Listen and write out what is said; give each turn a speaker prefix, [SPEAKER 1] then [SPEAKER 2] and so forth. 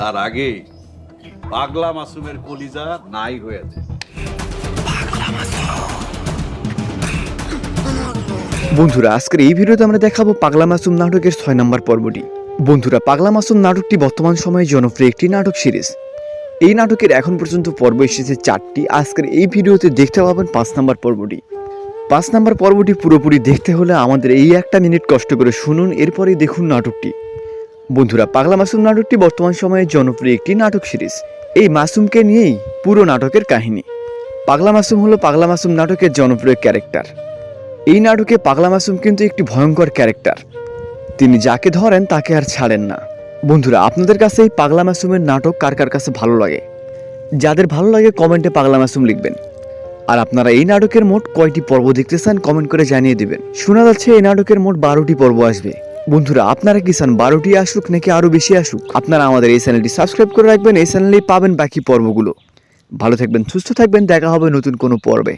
[SPEAKER 1] তার আগে পাগলা মাসুমের কলিজা নাই হয়েছে।
[SPEAKER 2] বন্ধুরা, আজকের এই ভিডিওতে আমরা দেখাবো পাগলা মাসুম নাটকের ছয় নম্বর পর্বটি। বন্ধুরা, পাগলা মাসুম নাটকটি বর্তমান সময়ে জনপ্রিয় একটি নাটক সিরিজ। এই নাটকের এখন পর্যন্ত পর্ব এসেছে চারটি। আজকের এই ভিডিওতে দেখতে পাবেন পাঁচ নম্বর পর্বটি। পাঁচ নম্বর পর্বটি পুরোপুরি দেখতে হলে আমাদের এই একটা মিনিট কষ্ট করে শুনুন, এরপরেই দেখুন নাটকটি। বন্ধুরা, পাগলা মাসুম নাটকটি বর্তমান সময়ে জনপ্রিয় একটি নাটক সিরিজ। এই মাসুমকে নিয়েই পুরো নাটকের কাহিনী। পাগলা মাসুম হলো পাগলা মাসুম নাটকের জনপ্রিয় ক্যারেক্টার। এই নাটকে পাগলা মাসুম কিন্তু একটি ভয়ঙ্কর ক্যারেক্টার। তিনি যাকে ধরেন তাকে আর ছাড়েন না। বন্ধুরা, আপনাদের কাছে এই পাগলা মাসুমের নাটক কার কার কাছে ভালো লাগে? যাদের ভালো লাগে কমেন্টে পাগলা মাসুম লিখবেন। আর আপনারা এই নাটকের মোট কয়টি পর্ব দেখতে চান কমেন্ট করে জানিয়ে দিবেন। শোনা যাচ্ছে এই নাটকের মোট বারোটি পর্ব আসবে। বন্ধুরা, আপনারা কি চান বারোটি আসুক নাকি আরও বেশি আসুক, আপনারা আমাদের এই চ্যানেলটি সাবস্ক্রাইব করে রাখবেন, এই চ্যানেলেই পাবেন বাকি পর্বগুলো। ভালো থাকবেন, সুস্থ থাকবেন, দেখা হবে নতুন কোনো পর্বে।